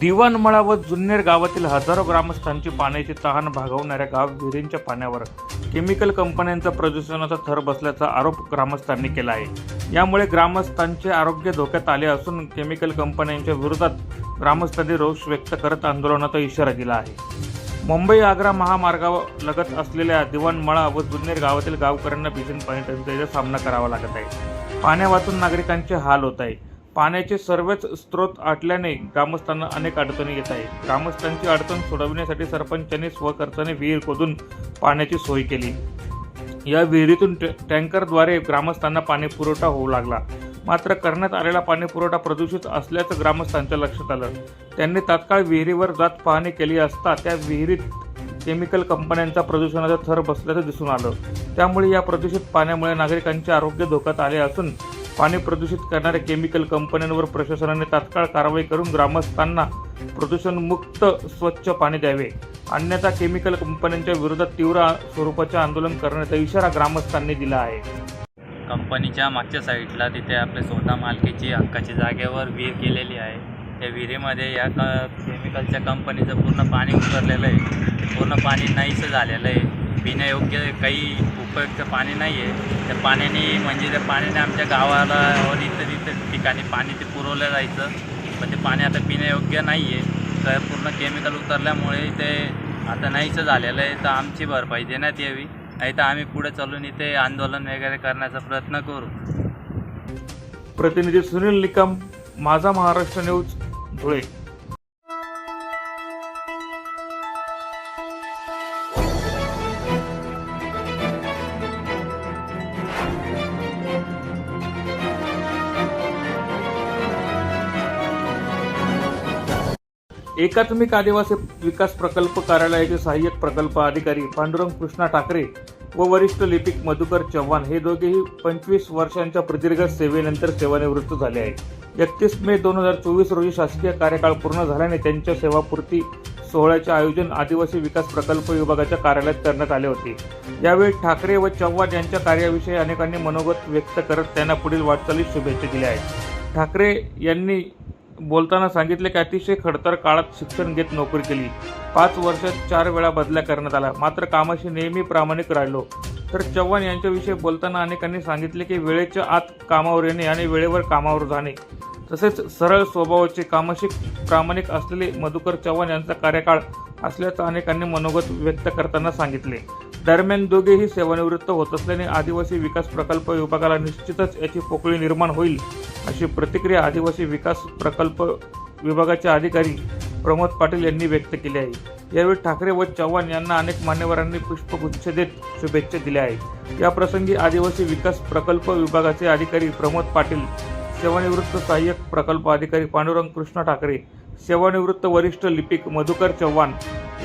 दिवाणमळा व जुन्नेर गावातील हजारो ग्रामस्थांची पाण्याची तहान भागवणाऱ्या गाव विहिरींच्या पाण्यावर केमिकल कंपन्यांचा प्रदूषणाचा थर बसल्याचा आरोप ग्रामस्थांनी केला आहे. यामुळे ग्रामस्थांचे आरोग्य धोक्यात आले असून केमिकल कंपन्यांच्या विरोधात ग्रामस्थांनी रोष व्यक्त करत आंदोलनाचा इशारा दिला आहे. मुंबई आग्रा महामार्गावर लगत असलेल्या दिवाणमळा व जुन्नेर गावातील गावकऱ्यांना भीषण पाणी टंचाईचा सामना करावा लागत आहे. पाण्या वाचून नागरिकांचे हाल होत आहे. पाण्याचे सर्वच स्रोत आटल्याने ग्रामस्थांना अनेक अडचणी येत आहे ग्रामस्थांची अडचण सोडविण्यासाठी सरपंचांनी स्वखर्चाने विहीर खोदून पाण्याची सोय केली. या विहिरीतून ट- टँकरद्वारे ग्रामस्थांना पाणी पुरवठा होऊ लागला. मात्र करण्यात आलेला पाणी पुरवठा प्रदूषित असल्याचं ग्रामस्थांच्या लक्षात आलं. त्यांनी तात्काळ विहिरीवर जात पाहणी केली असता त्या विहिरीत केमिकल कंपन्यांचा प्रदूषणाचा थर बसल्याचं दिसून आलं. त्यामुळे या प्रदूषित पाण्यामुळे नागरिकांचे आरोग्य धोक्यात आले असून पाणी प्रदूषित करणाऱ्या केमिकल कंपन्यांवर प्रशासनाने तात्काळ कारवाई करून ग्रामस्थांना प्रदूषणमुक्त स्वच्छ पाणी द्यावे. अन्यथा केमिकल कंपन्यांच्या विरोधात तीव्र स्वरूपाचे आंदोलन करण्याचा इशारा ग्रामस्थांनी दिला आहे. कंपनीच्या मागच्या साईडला तिथे आपल्या स्वतः मालकीची हक्काची जागेवर विहीर केलेली आहे. त्या विहिरीमध्ये या क केमिकलच्या कंपनीचं पूर्ण पाणी उतरलेलं आहे. पूर्ण पाणी नाहीसं झालेलं आहे. पिण्यायोग्य काही उपयुक्त पाणी नाही आहे त्या पाण्याने म्हणजे त्या पाण्याने आमच्या गावाला और इतर इतर ठिकाणी पाणी ते पुरवलं जायचं. पण ते पाणी आता पिण्यायोग्य नाही आहे तर पूर्ण केमिकल उतरल्यामुळे ते आता नाहीचं झालेलं आहे. तर आमची भरपाई देण्यात यावी. नाही तर आम्ही पुढे चालून इथे आंदोलन वगैरे करण्याचा प्रयत्न करू. प्रतिनिधी सुनील निकम माझा महाराष्ट्र न्यूज धुळे. एकात्मिक आदिवासी विकास प्रकल्प कार्यालयाचे सहाय्यक प्रकल्प अधिकारी पांडुरंग कृष्णा ठाकरे व वरिष्ठ लिपिक मधुकर चव्हाण हे दोघेही पंचवीस वर्षांच्या प्रदीर्घ सेवेनंतर सेवानिवृत्त झाले आहेत. एकतीस मे दोन हजार चोवीस रोजी शासकीय कार्यकाळ पूर्ण झाल्याने त्यांच्या सेवापूर्ती सोहळ्याचे आयोजन आदिवासी विकास प्रकल्प विभागाच्या कार्यालयात करण्यात आले होते. यावेळी ठाकरे व चव्हाण यांच्या कार्याविषयी अनेकांनी मनोगत व्यक्त करत त्यांना पुढील वाटचालीस शुभेच्छा दिल्या आहेत. ठाकरे यांनी बोलताना सांगितले की अतिशय खडतर काळात शिक्षण घेत नोकरी केली. पाच वर्षात चार वेळा बदल्या करण्यात आला मात्र कामाशी नेहमी प्रामाणिक राहिलो. तर चव्हाण यांच्याविषयी बोलताना अनेकांनी सांगितले की वेळेच्या आत कामावर येणे आणि वेळेवर कामावर जाणे. तसेच सरळ स्वभावाचे कामाशी प्रामाणिक असलेले मधुकर चव्हाण यांचा कार्यकाळ असल्याचं अनेकांनी मनोगत व्यक्त करताना सांगितले. दरम्यान दोघेही सेवानिवृत्त होत असल्याने आदिवासी विकास प्रकल्प विभागाला निश्चितच याची पोकळी निर्माण होईल अशी प्रतिक्रिया आदिवासी विकास प्रकल्प विभागाचे अधिकारी प्रमोद पाटील यांनी व्यक्त केली आहे. यावेळी ठाकरे व चव्हाण यांना अनेक मान्यवरांनी पुष्पगुच्छ देत शुभेच्छा दिल्या आहेत. या प्रसंगी आदिवासी विकास प्रकल्प विभागाचे अधिकारी प्रमोद पाटील सेवानिवृत्त सहाय्यक प्रकल्प अधिकारी पांडुरंग कृष्ण ठाकरे सेवानिवृत्त वरिष्ठ लिपिक मधुकर चव्हाण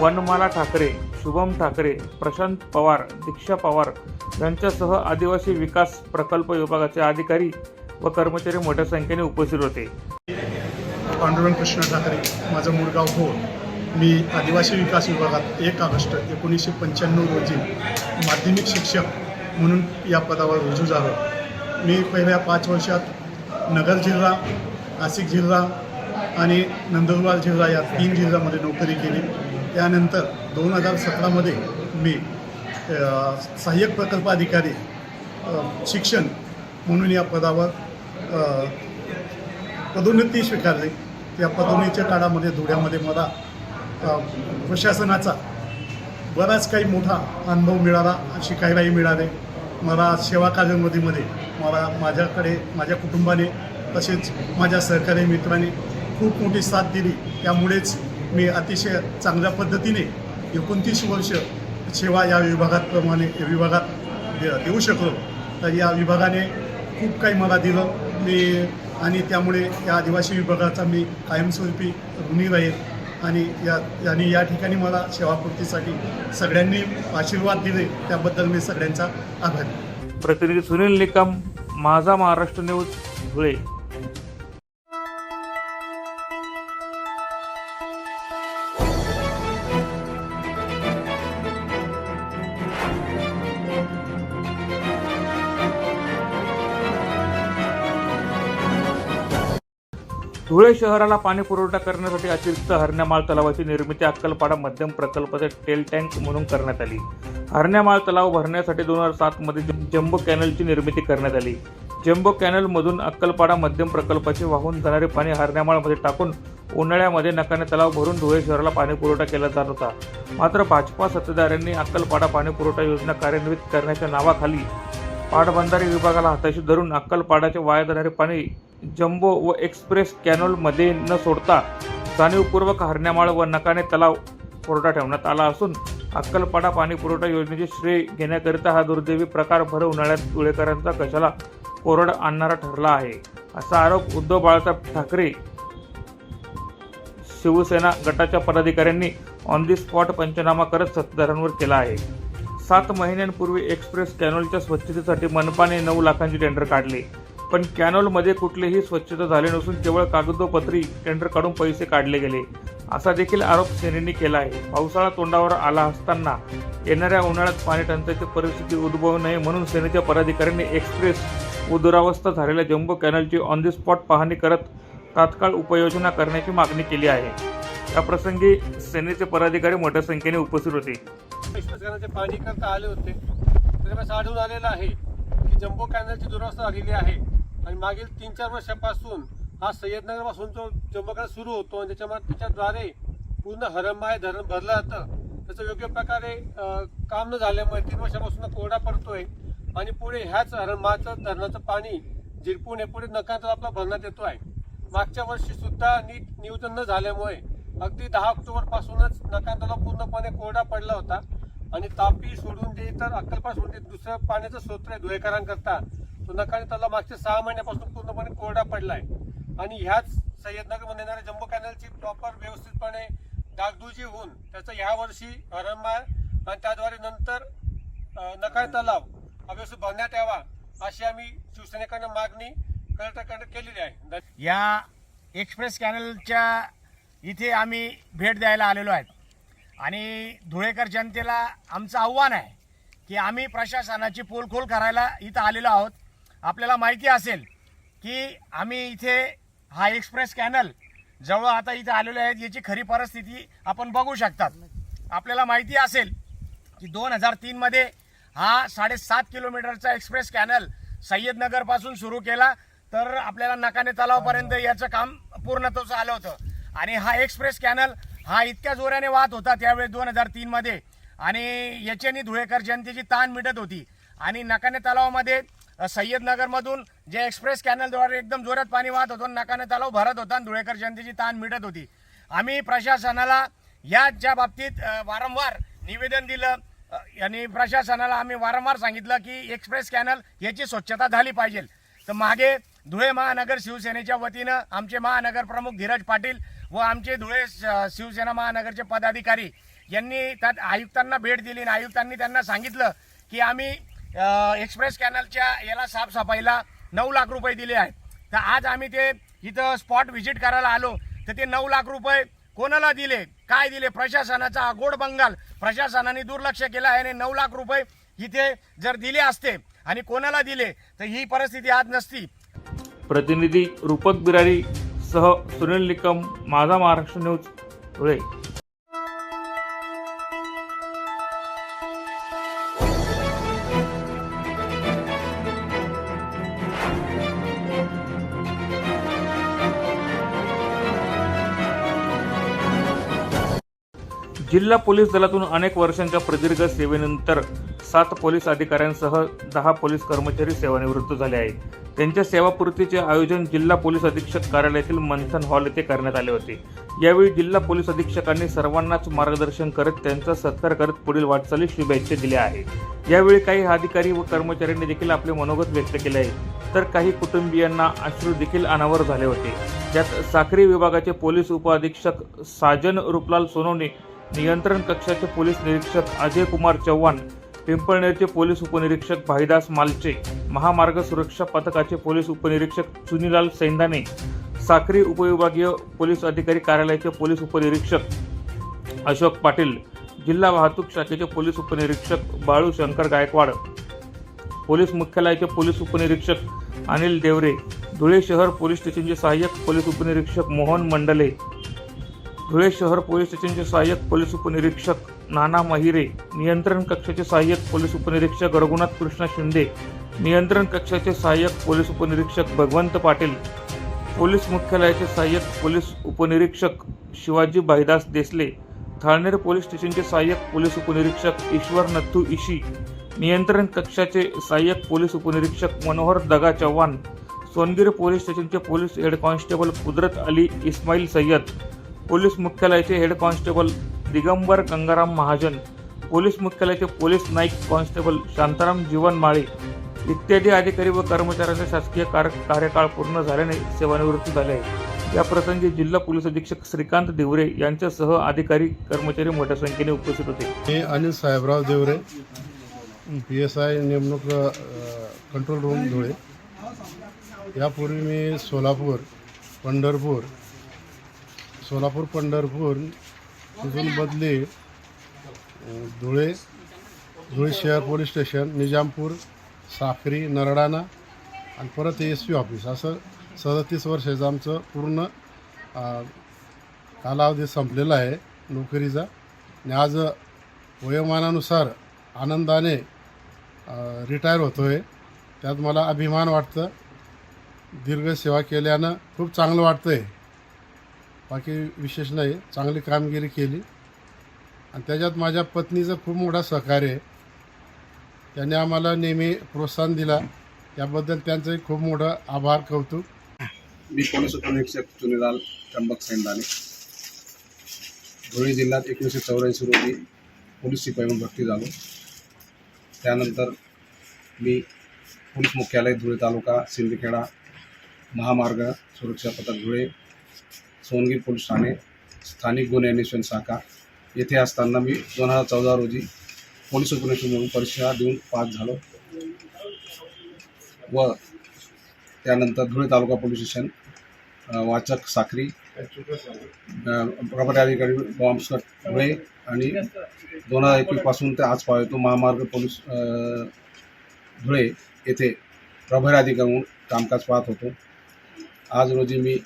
वनमाला ठाकरे शुभम ठाकरे प्रशांत पवार दीक्षा पवार यांच्यासह आदिवासी विकास प्रकल्प विभागाचे अधिकारी व कर्मचारी मोठ्या संख्येने उपस्थित होते. पांडुरंग कृष्ण ठाकरे माझं मूळ गाव भोर. मी आदिवासी विकास विभागात एक ऑगस्ट एकोणीसशे पंच्याण्णव रोजी माध्यमिक शिक्षक म्हणून या पदावर रुजू झालो. मी पहिल्या पाच वर्षात नगर जिल्हा नाशिक जिल्हा आणि नंदुरबार जिल्हा या तीन जिल्ह्यामध्ये नोकरी केली. त्यानंतर दोन हजार सतरामध्ये मी सहाय्यक प्रकल्प अधिकारी शिक्षण म्हणून या पदावर पदोन्नती स्वीकारली. त्या पदोन्नतीच्या काळामध्ये धुळ्यामध्ये मला प्रशासनाचा बराच काही मोठा अनुभव मिळाला शिकायलाही मिळाले. मला सेवा कार्यामध्ये मला माझ्याकडे माझ्या कुटुंबाने तसेच माझ्या सहकारी मित्राने खूप मोठी साथ दिली. त्यामुळेच मी अतिशय चांगल्या पद्धतीने एकोणतीस वर्ष सेवा या विभागात प्रमाणे विभागात दे- देऊ शकलो. तर या विभागाने खूप काही मला दिलं. मी आणि त्यामुळे या आदिवासी विभागाचा मी कायमस्वरूपी ऋणी राहील. आणि या आणि या ठिकाणी मला सेवापूर्तीसाठी सगळ्यांनी आशीर्वाद दिले. त्याबद्दल मी सगळ्यांचा आभारी प्रतिनिधी सुनील निकम माझा महाराष्ट्र न्यूज धुळे. धुळे शहराला पाणी पुरवठा करण्यासाठी अतिरिक्त हरण्यामाळ तलावाची निर्मिती अक्कलपाडा मध्यम प्रकल्पाचे टेल टँक म्हणून करण्यात आली. हरण्यामाळ तलाव भरण्यासाठी दोन हजार सातमध्ये जम्बो कॅनलची निर्मिती करण्यात आली. जम्बो कॅनलमधून अक्कलपाडा मध्यम प्रकल्पाचे वाहून जाणारे पाणी हरण्यामाळमध्ये टाकून उन्हाळ्यामध्ये नकाने तलाव भरून धुळे शहराला पाणी पुरवठा केला जात होता. मात्र भाजपा सत्ताधाऱ्यांनी अक्कलपाडा पाणी पुरवठा योजना कार्यान्वित करण्याच्या नावाखाली पाटबंधारे विभागाला हाताशी धरून अक्कलपाडाचे वाया जाणारे पाणी जम्बो व एक्सप्रेस कॅनोलमध्ये न सोडता जाणीवपूर्वक हरण्यामाळ व नकाने तलाव पुरवठा ठेवण्यात आला असून अक्कलपाडा पाणी पुरवठा योजनेचे श्रेय घेण्याकरिता हा दुर्दैवी प्रकार भर उन्हाळ्यात धुळेकरांचा कशाला कोरड आणणारा ठरला आहे असा आरोप उद्धव बाळासाहेब ठाकरे शिवसेना गटाच्या पदाधिकाऱ्यांनी ऑन दी स्पॉट पंचनामा करत सत्ताधाऱ्यांवर केला आहे. सात महिन्यांपूर्वी एक्सप्रेस कॅनोलच्या स्वच्छतेसाठी मनपाने नऊ लाखांची टेंडर काढले. पण कॅनोलमध्ये कुठलेही स्वच्छता झाले नसून केवळ कागदोपत्री टेंडर काढून पैसे काढले गेले. असा देखील आरोप सेनेने केला आहे. पावसाळा तोंडावर आला असताना येणाऱ्या उन्हाळ्यात पाणी टंचाईची परिस्थिती उद्भवू नये म्हणून सेनेच्या पदाधिकाऱ्यांनी एक्सप्रेस व दुरावस्था झालेल्या जम्बो कॅनलची ऑन दी स्पॉट पाहणी करत तात्काळ उपाययोजना करण्याची मागणी केली आहे. याप्रसंगी सेनेचे पदाधिकारी मोठ्या संख्येने उपस्थित होते. विश्वासघानाचे पाणी करता आले होते? त्याच्यामुळे आढळून आलेलं आहे की जम्बो कॅनलची दुरवस्था झालेली आहे. आणि मागील तीन चार वर्षापासून हा सय्यदनगरपासून जो जम्बो कॅनल सुरू होतो आणि त्याच्यामुळे त्याच्याद्वारे पूर्ण हरमाय धरण भरलं जातं त्याचं योग्य प्रकारे काम न झाल्यामुळे तीन वर्षापासून कोरडा पडतोय आणि पुढे ह्याच हरमाचं धरणाचं पाणी झिरपून हे पुढे नकांतर आपला भरण्यात येतो आहे. मागच्या वर्षी सुद्धा नीट नियोजन न झाल्यामुळे अगदी दहा ऑक्टोबरपासूनच पासूनच पूर्णपणे कोरडा पडला होता. आणि तापी सोडून जे इतर अक्कलपा सोडून जे दुसरं पाण्याचं स्रोत आहे धुळेकरांकरता. तो नकाने त्याला मागच्या सहा महिन्यापासून पूर्णपणे कोरडा पडलाय. आणि ह्याच सय्यदनगरमध्ये येणाऱ्या जम्बो कॅनलची प्रॉपर व्यवस्थितपणे डागडुजी होऊन त्याचं ह्या वर्षी आणि त्याद्वारे नंतर अं, तलाव हा भरण्यात यावा अशी आम्ही शिवसेनेकडनं मागणी कलेक्टरकडे केलेली आहे. या एक्सप्रेस कॅनलच्या इथे आम्ही भेट द्यायला आलेलो आहेत. आणि धुळेकर जनतेला आमचं आव्हान आहे की आम्ही प्रशासनाची पोलखोल करायला इथं आलेलो आहोत. आपल्याला माहिती असेल की आम्ही इथे हा एक्सप्रेस कॅनल जवळ आता इथे आलेलो आहेत याची खरी परिस्थिती आपण बघू शकतात. आपल्याला माहिती असेल की दोन हजार तीनमध्ये हा साडेसात किलोमीटरचा एक्सप्रेस कॅनल सय्यदनगरपासून सुरू केला तर आपल्याला नकाने तलावपर्यंत याचं काम पूर्णत्वचं आलं होतं. आणि हा एक्सप्रेस कॅनल हा इतक्या जोराने वाहत होता त्यावेळेस दोन हजार तीनमध्ये आणि याच्यानी धुळेकर जनतेची ताण मिटत होती. आणि नकाने तलावामध्ये सय्यदनगरमधून जे एक्सप्रेस कॅनलद्वारे एकदम जोरात पाणी वाहत होतं नकाने तलाव भरत होता आणि धुळेकर जनतेची ताण मिटत होती. आम्ही प्रशासनाला याच्या बाबतीत वारंवार निवेदन दिलं. आणि प्रशासनाला आम्ही वारंवार सांगितलं की एक्सप्रेस कॅनल याची स्वच्छता झाली पाहिजे. तर मागे धुळे महानगर शिवसेनेच्या वतीनं आमचे महानगर प्रमुख धीरज पाटील व आमचे धुळे शिवसेना महानगरचे पदाधिकारी यांनी त्यात आयुक्तांना भेट दिली आणि आयुक्तांनी त्यांना सांगितलं की आम्ही एक्सप्रेस कॅनलच्या याला साफसफाईला नऊ लाख रुपये दिले आहेत. तर आज आम्ही ते इथं स्पॉट व्हिजिट करायला आलो. तर ते नऊ लाख रुपये कोणाला दिले? काय दिले? प्रशासनाचा हा गोड बंगाल. प्रशासनाने दुर्लक्ष केलं आहे आणि नऊ लाख रुपये इथे जर दिले असते आणि कोणाला दिले तर ही परिस्थिती आज नसती. प्रतिनिधी रूपक बिरारी सह सुनील निकम माझा महाराष्ट्र न्यूज धुळे. जिल्हा पोलीस दलातून अनेक वर्षांच्या प्रदीर्घ सेवेनंतर सात पोलीस अधिकाऱ्यांसह दहा पोलीस कर्मचारी सेवानिवृत्त झाले आहेत. त्यांच्या सेवापूर्तीचे आयोजन जिल्हा पोलीस अधीक्षक कार्यालयातील मंथन हॉल येथे करण्यात आले होते. यावेळी जिल्हा पोलीस अधीक्षकांनी सर्वांनाच मार्गदर्शन करत त्यांचा सत्कार करत पुढील वाटचालीस शुभेच्छा दिल्या आहेत. यावेळी काही अधिकारी व कर्मचाऱ्यांनी देखील आपले मनोगत व्यक्त केले आहे. तर काही कुटुंबियांना अश्रू देखील अनावर झाले होते. त्यात साखरी विभागाचे पोलीस उपअधीक्षक साजन रूपलाल सोनवणे नियंत्रण कक्षाचे पोलीस निरीक्षक अजय कुमार चव्हाण पिंपळनेरचे पोलीस उपनिरीक्षक भाईदास मालचे महामार्ग सुरक्षा पथकाचे पोलीस उपनिरीक्षक चुनीलाल सैंदाने साक्री उपविभागीय पोलीस अधिकारी कार्यालयाचे पोलीस उपनिरीक्षक अशोक पाटील जिल्हा वाहतूक शाखेचे पोलीस उपनिरीक्षक बाळू शंकर गायकवाड पोलीस मुख्यालयाचे पोलीस उपनिरीक्षक अनिल देवरे धुळे शहर पोलीस स्टेशनचे सहाय्यक पोलीस उपनिरीक्षक मोहन मंडले धुळे शहर पोलीस स्टेशनचे सहाय्यक पोलीस उपनिरीक्षक नाना महिरे नियंत्रण कक्षाचे सहाय्यक पोलीस उपनिरीक्षक रघुनाथ कृष्ण शिंदे नियंत्रण कक्षाचे सहाय्यक पोलीस उपनिरीक्षक भगवंत पाटील पोलीस मुख्यालयाचे सहाय्यक पोलीस उपनिरीक्षक शिवाजी भाईदास देसले थाळनेर पोलीस स्टेशनचे सहाय्यक पोलीस उपनिरीक्षक ईश्वर नथू इशी नियंत्रण कक्षाचे सहाय्यक पोलीस उपनिरीक्षक मनोहर दगा चव्हाण सोनगिर पोलीस स्टेशनचे police head constable Kudrat Ali Ismail Sayyad police मुख्यालयाचे head constable Digambar Gangaram Mahajan police मुख्यालयाचे पोलीस नाईक कॉन्स्टेबल शांताराम जीवन माळे इत्यादी अधिकारी व कर्मचाऱ्यांचा शासकीय कार कार्यकाळ पूर्ण झाल्याने सेवानिवृत्त झाले आहे. या प्रसंगी जिल्हा पोलीस अधीक्षक श्रीकांत देवरे यांच्यासह अधिकारी कर्मचारी मोठ्या संख्येने उपस्थित होते. मी Anil Sahebrao Deore P S I नेमणूक कंट्रोल रूम धुळे. यापूर्वी मी सोलापूर पंढरपूर सोलापूर पंढरपूर तिथून बदली धुळे धुळे शहर पोलीस स्टेशन निजामपूर साक्री नरडाणा आणि परत एस पी ऑफिस. असं सदतीस वर्षाचं आमचं पूर्ण कालावधी संपलेला आहे नोकरीचा. आणि आज वयोमानानुसार आनंदाने रिटायर होतो आहे त्यात मला अभिमान वाटतं. दीर्घ सेवा केल्यानं खूप चांगलं वाटतं आहे बाकी विशेष नाही चांगली कामगिरी केली. आणि त्याच्यात माझ्या पत्नीचं खूप मोठा सहकार्य आहे. त्याने आम्हाला नेहमी प्रोत्साहन दिला. त्याबद्दल त्यांचंही खूप मोठं आभार कौतुक. मी पोलीस उपनिरीक्षक चुनीलाल त्र्यंबक सेंदाने. धुळे जिल्ह्यात एकोणीसशे चौऱ्याऐंशी रोजी पोलीस शिपाई म्हणून भरती झालो. त्यानंतर मी पोलीस मुख्यालय धुळे तालुका सिंदखेडा महामार्ग सुरक्षा पथक धुळे सोनगीर पोलीस ठाणे स्थानिक गुन्हे अन्वेषण शाखा. येथे असताना मी दोन हजार चौदा रोजी पोलीस उपनिरीक्षक म्हणून परीक्षा देऊन पास झालो. व त्यानंतर धुळे तालुका पोलीस स्टेशन वाचक साखरी प्रभारी अधिकारी बॉम्बस्कट धुळे आणि दोन हजार एकवीसपासून ते आज पाहतो महामार्ग पोलीस धुळे येथे प्रभारी अधिकारी म्हणून कामकाज पाहत होतो. आज रोजी मी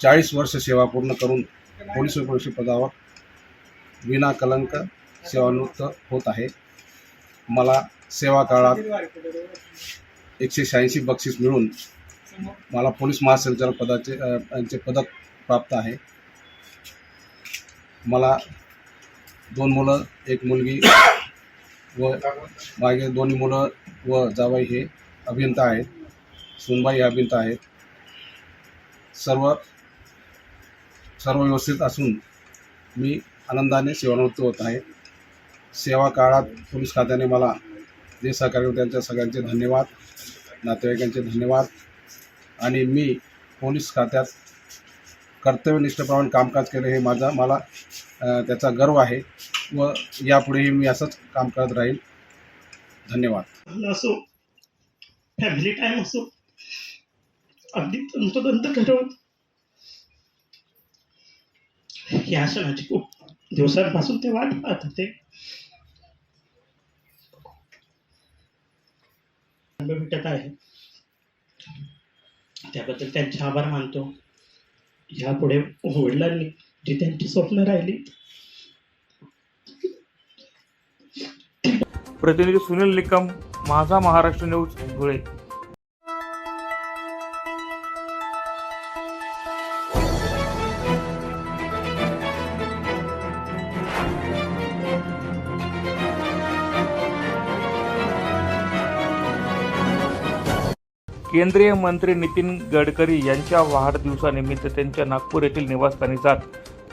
चाळीस वर्ष सेवा पूर्ण करून पोलीस उपनिरीक्षक पदावर विना कलंक सेवानिवृत्त होत आहे. मला सेवा काळात एकशे शहाऐंशी बक्षीस मिळून मला पोलीस महासंचालक पदाचे यांचे पदक प्राप्त आहे. मला दोन मुलं एक मुलगी व मागे दोन्ही मुलं व जावाई हे अभियंता आहेत. सुनबाई अभियंता आहेत. सर्व सर्व व्यवस्थित असून मी आनंदाने सेवानिवृत्त होत आहे. सेवा काळात पोलीस खात्याने मला जे सहकार्य त्यांच्या सगळ्यांचे धन्यवाद नातेवाईकांचे धन्यवाद आणि मी पोलीस खात्यात कर्तव्यनिष्ठप्रमाणे कामकाज केलं हे माझा मला त्याचा गर्व आहे व यापुढेही मी असंच काम करत राहील. धन्यवाद. असो फॅमिली टाईम असो अगदी तंतोतंत ठरवत हे आसनाची म्हणजे खूप दिवसांपासून ते वाट पाहत होते. भेटत आहे त्याबद्दल त्यांचे आभार मानतो. यापुढे वडिलांनी जी त्यांची स्वप्न राहिली. प्रतिनिधी सुनील निकम माझा महाराष्ट्र न्यूज धुळे. केंद्रीय मंत्री नितीन गडकरी यांच्या वाढदिवसानिमित्त त्यांच्या नागपूर येथील निवासस्थानी जात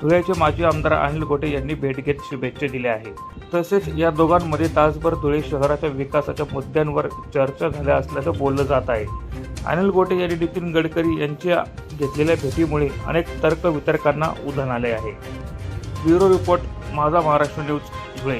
धुळ्याचे माजी आमदार अनिल गोटे यांनी भेट घेत शुभेच्छा दिल्या आहेत. तसेच या दोघांमध्ये तासभर धुळे शहराच्या विकासाच्या मुद्द्यांवर चर्चा झाल्या असल्याचं बोललं जात आहे. अनिल गोटे यांनी नितीन गडकरी यांच्या घेतलेल्या भेटीमुळे अनेक तर्क वितर्कांना उधाण आले आहे. ब्युरो रिपोर्ट माझा महाराष्ट्र न्यूज धुळे.